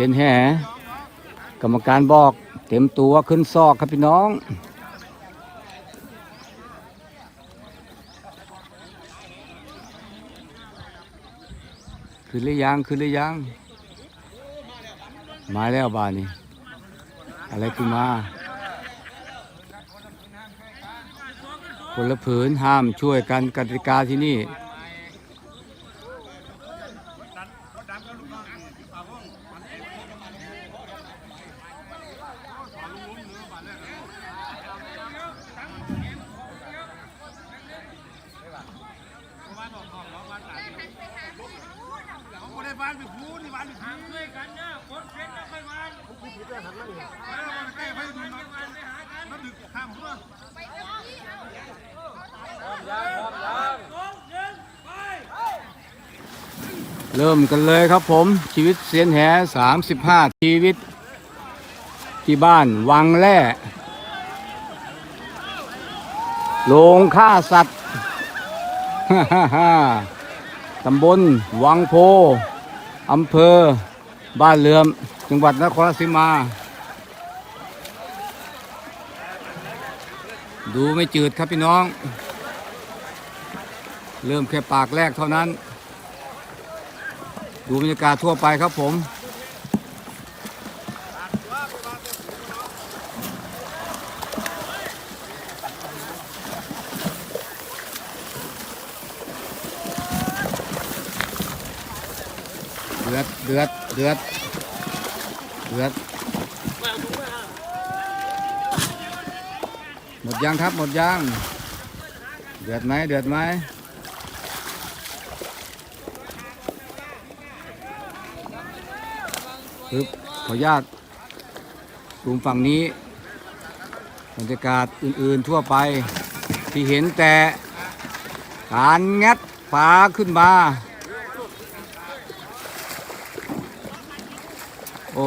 ซียนแห่กรรมการบอกเต็มตัวขึ้นซอกครับพี่น้องขึ้นหรือยังขึ้นหรือยังมาแล้วบ้านนี้อะไรขึ้นมา คนละผืนห้ามช่วยกันกติกาที่นี่ในบ้านไปพูนี่บ้านไปพูด้วยกันนะคนเช็ดแล้วค่อยมาคุณผิดด้วยหันมาเนี่ยใกล้ไปดูน้องมาดึกห้ามเขา เริ่มกันเลยครับผมชีวิตเสียนแหสามสิบห้าชีวิต ที่บ้านวังแร่โรงฆ่าสัตว์ตำบลวังโพอำเภอ บ้านเรือม จังหวัดนครราชสีมา ดูไม่จืดครับพี่น้อง เริ่มแค่ปากแรกเท่านั้น ดูบรรยากาศทั่วไปครับผม เดือด เดือด เดือด เดือด หมดยังครับ หมดยัง เดือดไหม เดือดไหม ปึ๊บขออนุญาตซูมฝั่งนี้บรรยากาศอื่นๆทั่วไป ที่เห็นแต่การงัดฝาขึ้นมา โอ้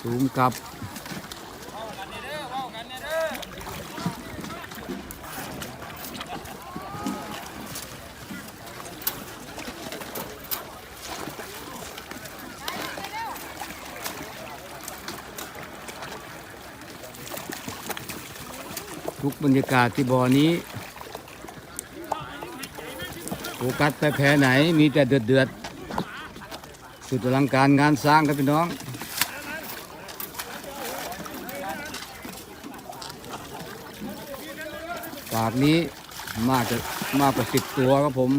ซูมกับทุกบรรยากาศที่บ่อนี้โฟกัสไปแพ้ไหนมีแต่เดือดเดือดสุดอลังการงานสร้างครับพี่น้อง ปากนี้มากจะมากกว่าสิบตัวครับผม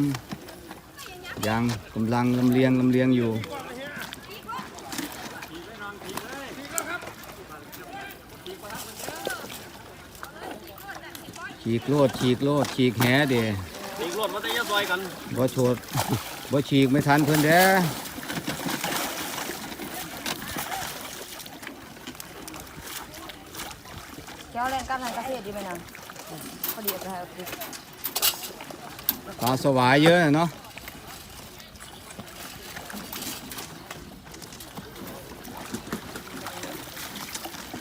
ยังกำลังลำเลียงลำเลียงอยู่ฉีกโลดฉีกโลดฉีกแหเดตีรถมาแต่ยซอยกันบ่โฉดบ่ฉีกไม่ทันเพิ่นเด้อแก้วแรงการทางเกษตรดีไหมนะ พอดีจะให้เอาไปลาสวายเยอะเนาะ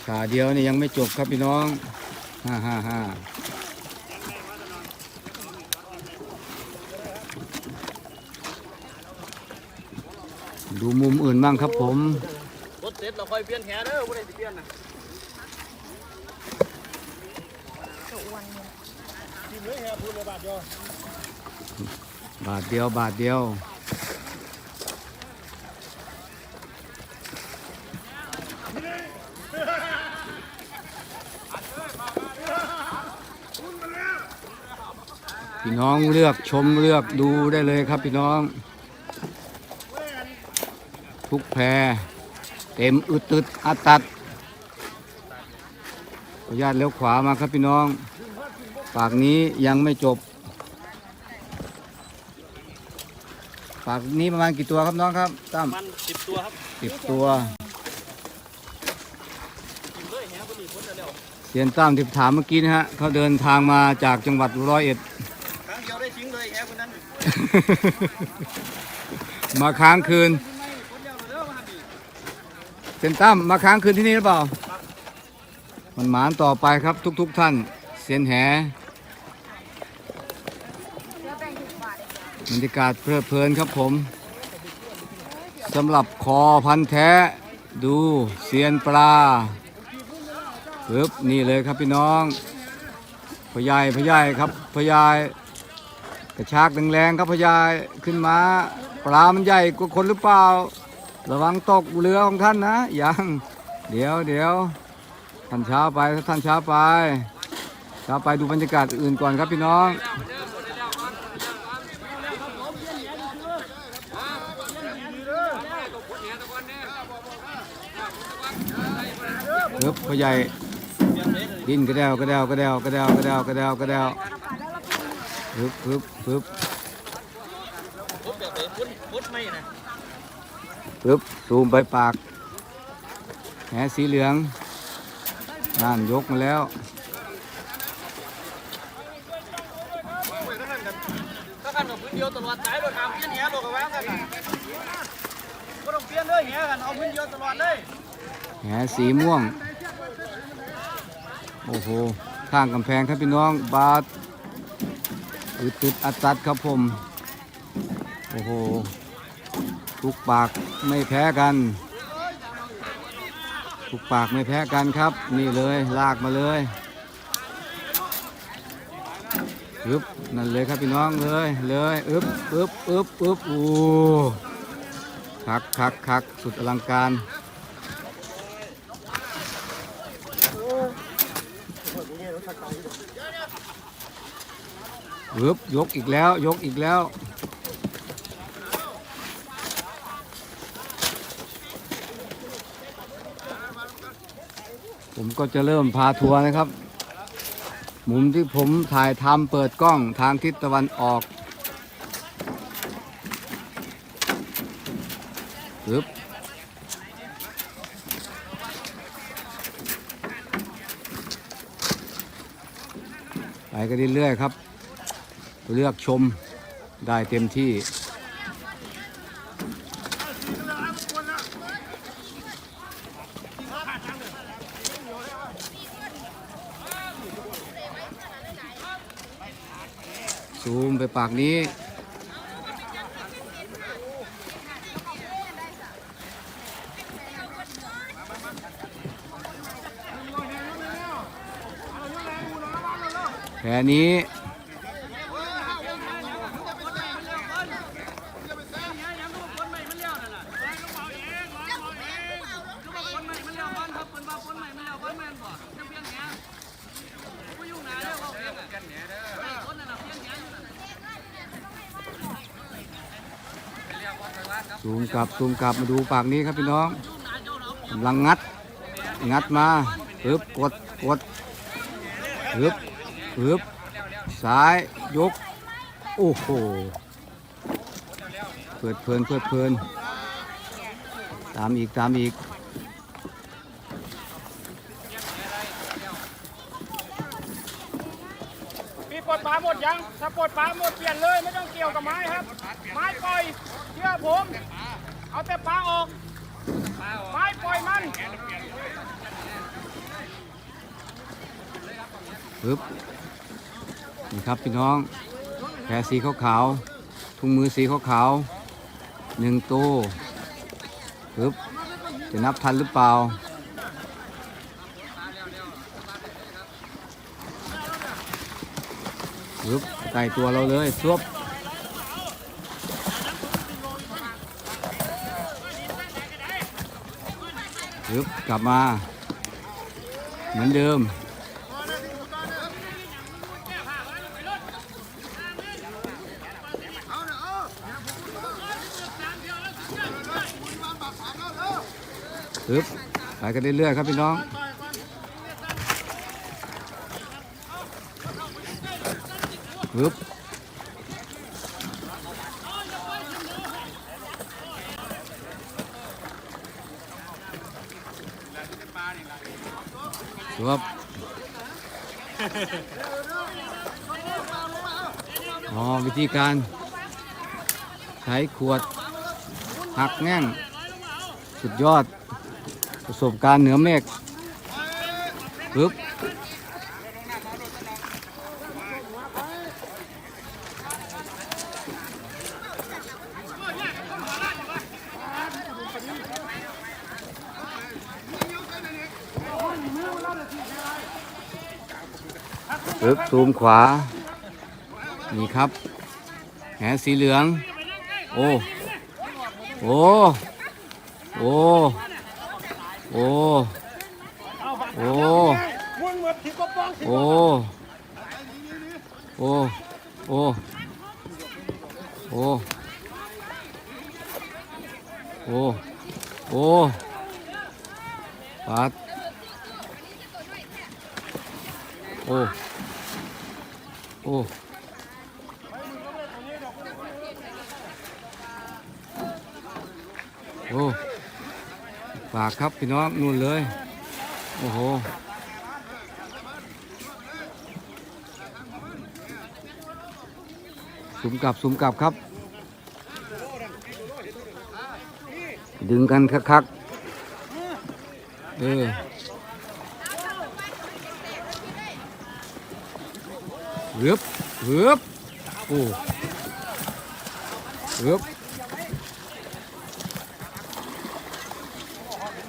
ขาเดียวนี่ยังไม่จบครับพี่น้องฮ่าฮ่าฮ่าดูมุมอื่นบ้างครับผมรถเสร็จเราค่อยเปลี่ยนแหเด้อบ่ได้สิเปลี่ยนนะ บาทเดียวบาทเดียวพี่น้องเลือกชมเลือกดูได้เลยครับพี่น้อง ทุกแพรเต็มอึดตึดอัดตัดขออนุญาตเลี้ยวขวามาครับพี่น้อง ปากนี้ยังไม่จบ ปากนี้ประมาณกี่ตัวครับน้องครับตั้มมันสิบตัวครับสิบตัวเซียนตั้มที่ถามเมื่อกี้นะฮะเขาเดินทางมาจากจังหวัดร้อยเอ็ดครั้งเดียวได้ทิ้งเลยแอบคนนั้นมาค้างคืนเซียนตั้มมาค้างคืนที่นี่หรือเปล่ามันหมานต่อไปครับทุก ๆทท่านเซียนแห บรรยากาศเพลิดเพลินครับผมสำหรับคอพันแท้ดูเซียนปลาปึ๊บนี่เลยครับพี่น้องพยายพยายครับพยายกระชากแรงๆครับพยายขึ้นมา ปลามันใหญ่กว่าคนหรือเปล่า ระวังตกเรือของท่านนะยังเดี๋ยวเดี๋ยวท่านช้าไปท่านช้าไปช้าไปดูบรรยากาศอื่นก่อนครับพี่น้อง ครับพ่อใหญ่ดินกระเดวกระเดวกระเดวกระเดวกระเดวกระเดวกระเดวปึ๊บปึ๊บปึ๊บพุทธแบบพุทธพุทธไม่นะปึ๊บซูมไปปากแหสีเหลืองนั่นยกมาแล้วถ้าพื้นเดียวตลอดสายโดยทางเพี้ยนแหโดยกระแวงกันก็ต้องเปลี่ยนเลยแหกันเอาพื้นเดียวตลอดเลยแหสีม่วง โอ้โหข้างกำแพงครับพี่น้องบาดอึดตึดอัดตัดครับผม โอ้โห ทุกปากไม่แพ้กัน ทุกปากไม่แพ้กันครับ นี่เลยลากมาเลยอึบนั่นเลยครับพี่น้องเลยเลยอึบอึบอึบอึบโอ้คักคักคักสุดอลังการ ปึ๊บยกอีกแล้ว ยกอีกแล้ว ผมก็จะเริ่มพาทัวร์นะครับ มุมที่ผมถ่ายทำเปิดกล้องทางทิศตะวันออกปึ๊บ กันเรื่อยๆครับ เลือกชมได้เต็มที่ ซูมไปปากนี้ แผลนี้ซูมกลับซูมกลับมาดูปากนี้ครับพี่น้องกำลังงัด งัดมาปึ๊บกดกดปึ๊บ ปึ๊บซ้ายยก โอ้โหเปิดเพลินเปิดเพลิน ตามอีกตามอีกมีปลดปลาหมดยัง ถ้าปลดปลาหมดเปลี่ยนเลยไม่ต้องเกี่ยวกับไม้ครับ ไม้ปล่อยเชื่อผม เอาแต่ปลาออก ไม้ปล่อยมันปึ๊บ นี่ครับพี่น้องแผลสีขาวๆถุงมือสีขาวๆหนึ่งตัวปึ๊บจะนับทันหรือเปล่าปึ๊บใส่ตัวเราเลยซวบปึ๊บกลับมา เหมือนเดิมึบไปกันเรื่อยๆครับพี่น้องปึ๊บสวบอ๋อวิธีการ ใช้ขวดหักแง่ง สุดยอด สบการณ์เหนือเมฆปึ๊บปึ๊บซูมขวา นี่ครับแหสีเหลือง โอ้ โอ้ โอ้ โอ้โอ้โอ้โอ้โอ้โอ้โอ้โอ้ปัดโอ้โอ้โอ้ ฝากครับพี่น้องนู่นเลย โอ้โหสุมกลับสุมกลับครับ ดึงกันคักๆเออเหือบเหือบโอ้เหือบ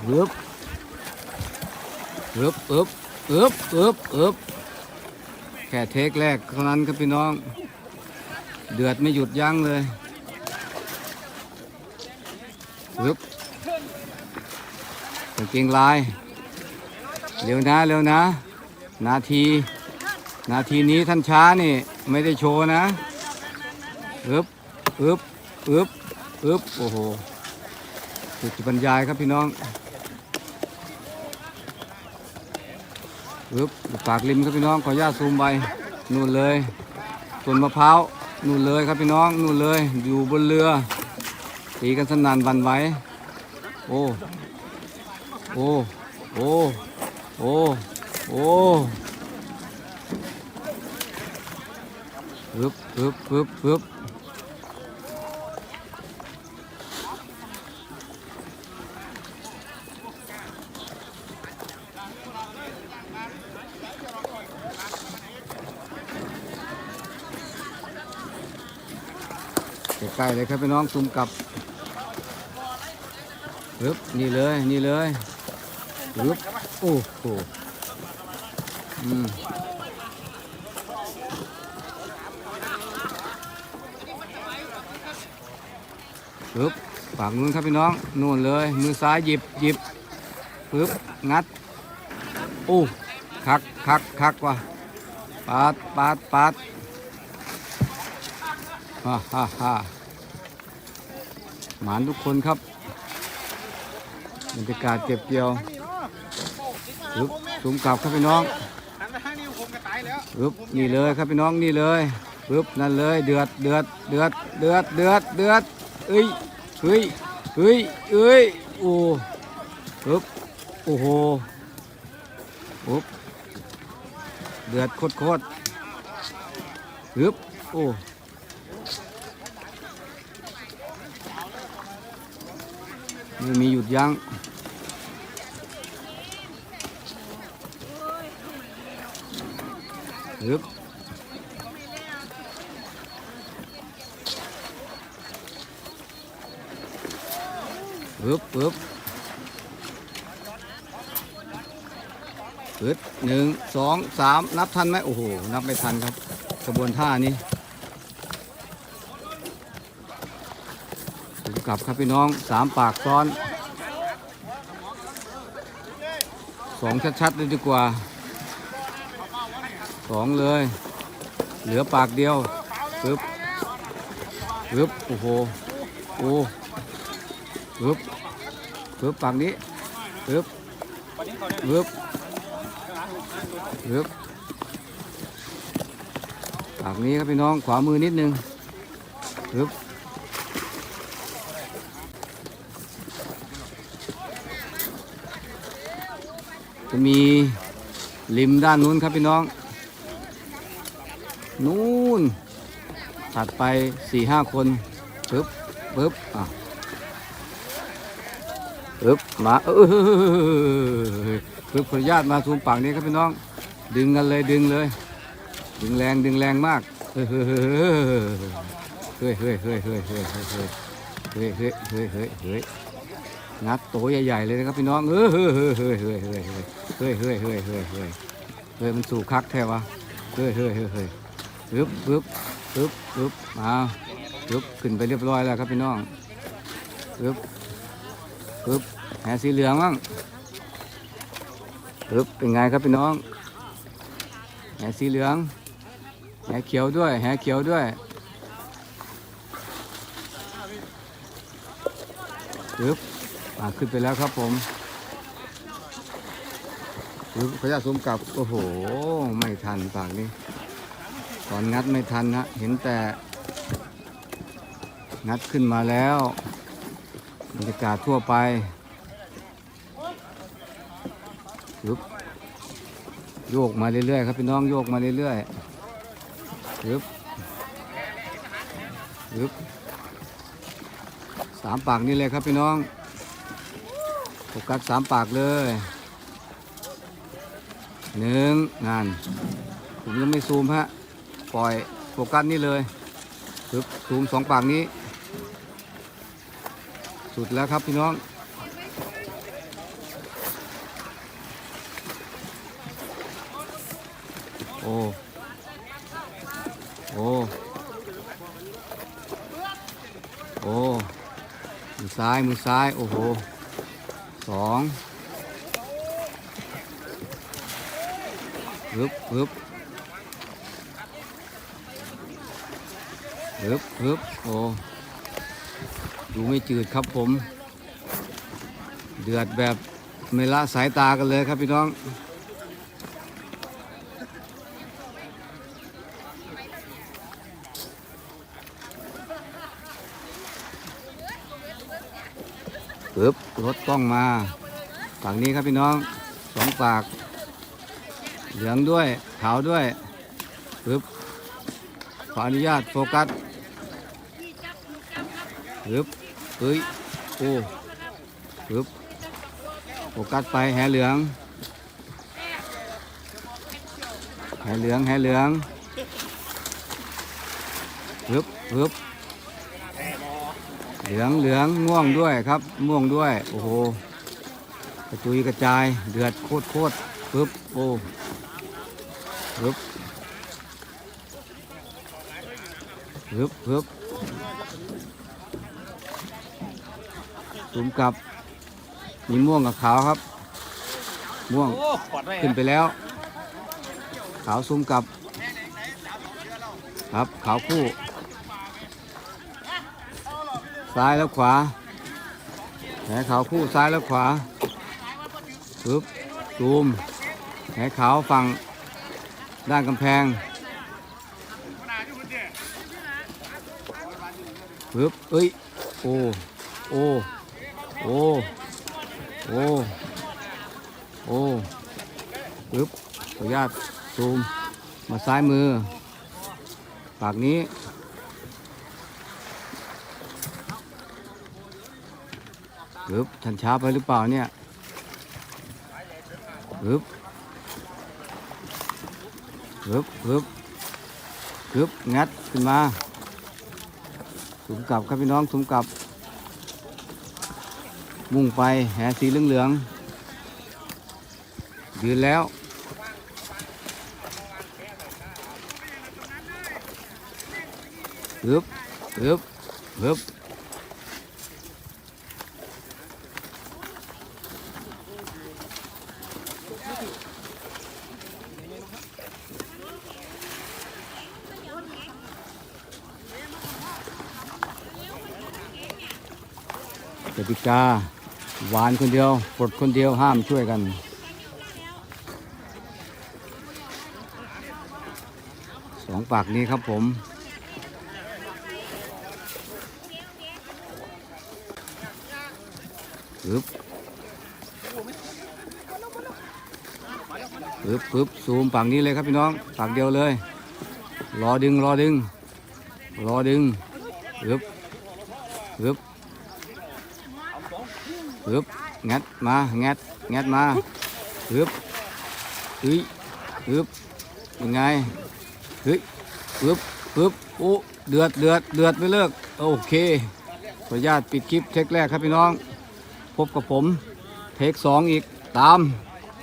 เหือบเหือบเอบเอบเอบเอบแค่เทคแรกเท่านั้นครับพี่น้อง เดือดไม่หยุดยั้งเลยปึ๊บกางเกงลาย เร็วนะเร็วนะ นาที นาทีนี้ท่านช้านี่ ไม่ได้โชว์นะอึบอึบอึบอึบโอ้โหสุดบรรยายครับพี่น้อง อึบปากริมครับพี่น้องขออนุญาตซูมไปนู่นเลยต้นมะพร้าวนู่นเลยครับพี่น้องนู่นเลย อยู่บนเรือตีกันสนั่นวันไหวโอ้โอ้โอ้โอ้โอ้ปึ๊บปึ๊บปึ๊บปึ๊บ ใกล้ๆเลยครับพี่น้องซุ่มกลับปึ๊บนี่เลยนี่เลยปึ๊บโอ้โหอืมปึ๊บฝั่งนู้นครับพี่น้องนู่นเลย มือซ้ายหยิบหยิบปึ๊บงัดโอ้คักคักคักว่ะปาดปาดปาด ฮ่าฮ่าฮ่าหมานทุกคนครับบรรยากาศเก็บเกี่ยวปึ๊บสูงกลับครับพี่น้องปึ๊บนี่เลยครับพี่น้องนี่เลยปึ๊บนั่นเลยเดือดเดือดเดือดเดือดเดือดเดือดเอ้ยเฮ้ยเฮ้ยเอ้ยโอ้ปึ๊บโอ้โหปึ๊บเดือดโคตรโคตรปึ๊บโอ้ ไม่มีหยุดยัง้งฮึบฮึบฮึบฮึดหนึ่งสองสามนับทันไหมโอ้โห นับไม่ทันครับกระบวนท่านี้ถึงก ลับครับพี่น้องสามปากซ้อนสองชัดๆเลยดีกว่าสองเลย เหลือปากเดียวปึ๊บปึ๊บโอ้โหโอ้ปึ๊บปึ๊บปากนี้ปึ๊บปึ๊บปึ๊บปากนี้ครับพี่น้องขวามือนิดนึงปึ๊บ จะมีริมด้านนู้นครับพี่น้อง นู้นถัดไปสี่ห้าคนปึ๊บปึ๊บอะปึ๊บมาเออปึ๊บขออนุญาตมาซูมปากนี้ครับพี่น้อง ดึงกันเลยดึงเลย ดึงแรงดึงแรงมากเฮ้ยเฮ้ยเฮ้ยเฮ้ยเฮ้ยเฮ้ยเฮ้ยเฮ้ยเฮ้ยเฮ้ยเฮ้ย งัดโตใหญ่ๆเลยนะครับพี่น้องเฮ้ยเฮ้ยเฮ้ยเฮ้ยเฮ้ยเฮ้ยเฮ้ยเฮ้ยเฮ้ยเฮ้ยเฮ้ยเฮ้ยมันสู่คักแท้วะเฮ้ยเฮ้ยเฮ้ยเฮ้ยปึ๊บปึ๊บปึ๊บปึ๊บมาปึ๊บขึ้นไปเรียบร้อยแล้วครับพี่น้องปึ๊บปึ๊บแหสีเหลืองมั้งปึ๊บเป็นไงครับพี่น้องแหสีเหลืองแหเขียวด้วยแหเขียวด้วยปึ๊บ่าขึ้นไปแล้วครับผมปึ๊บขยะสมกลับ โอ้โห ไม่ทันปากนี้ตอนงัดไม่ทันฮะเห็นแต่ งัดขึ้นมาแล้วบรรยากาศทั่วไปปึ๊บโยกมาเรื่อยๆครับพี่น้องโยกมาเรื่อยๆยึบยึบสามปากนี่เลยครับพี่น้อง โฟกัสสามปากเลยหนึ่งงาน ผมยังไม่ซูมฮะ ปล่อยโฟกัสนี่เลยยึบซูมสองปากนี้ สุดแล้วครับพี่น้องโอ้โอ้โอ้มือซ้ายมือซ้าย โอ้โห สองฮึบฮึบฮึบฮึบโอ้ดูไม่จืดครับผม เดือดแบบไม่ละสายตากันเลยครับพี่น้อง ปึ๊บรถต้องมาฝั่งนี้ครับพี่น้องสองปาก เหลืองด้วยขาวด้วยปึ๊บขออนุญาตโฟกัสปึ๊บเฮ้ยโอ้ปึ๊บโฟกัสไปแหเหลืองแหเหลืองแหเหลืองปึ๊บปึ๊บ เหลืองเหลืองม่วงด้วยครับ ม่วงด้วย โอ้โหกระจุยกระจายเดือดโคตรโคตรปึ๊บโอ้ปึ๊บปึ๊บปึ๊บสุมกับมีม่วงกับขาวครับ ม่วงขึ้นไปแล้ว ขาวซุมกับ ครับขาวคู่ ซ้ายแล้วขวาแหขาวคู่ซ้ายแล้วขวาปึ๊บซูมแหขาวฝั่งด้านกำแพงปึ๊บเอ้ย โอ้ โอ้ โอ้ โอ้ โอ้ปึ๊บขออนุญาตซูม มาซ้ายมือ ปากนี้ึบทันช้าไปหรือเปล่าเนี่ยปึ๊บปึ๊บปึ๊บปึ๊บงัดขึ้นมาถุงกลับครับพี่น้องถุงกลับ มุ่งไปแหสีเหลืองเหลืองๆยืนแล้วปึ๊บปึ๊บปึ๊บ ติกา หวานคนเดียวปลดคนเดียวห้ามช่วยกันสองปากนี้ครับผม ปึ๊บ ปึ๊บปึ๊บซูมฝั่งนี้เลยครับพี่น้องฝั่งเดียวเลย รอดึง รอดึง รอดึง ปึ๊บ ฮึบงัดมางัดงัดมาฮึบเฮ้ยฮึบยังไงเฮ้ยฮึบฮึบโอ้เดือดเดือดเดือดไม่เลิกโอเคขออนุญาตปิดคลิปเทคแรกครับพี่น้อง พบกับผม เทคสองอีกตาม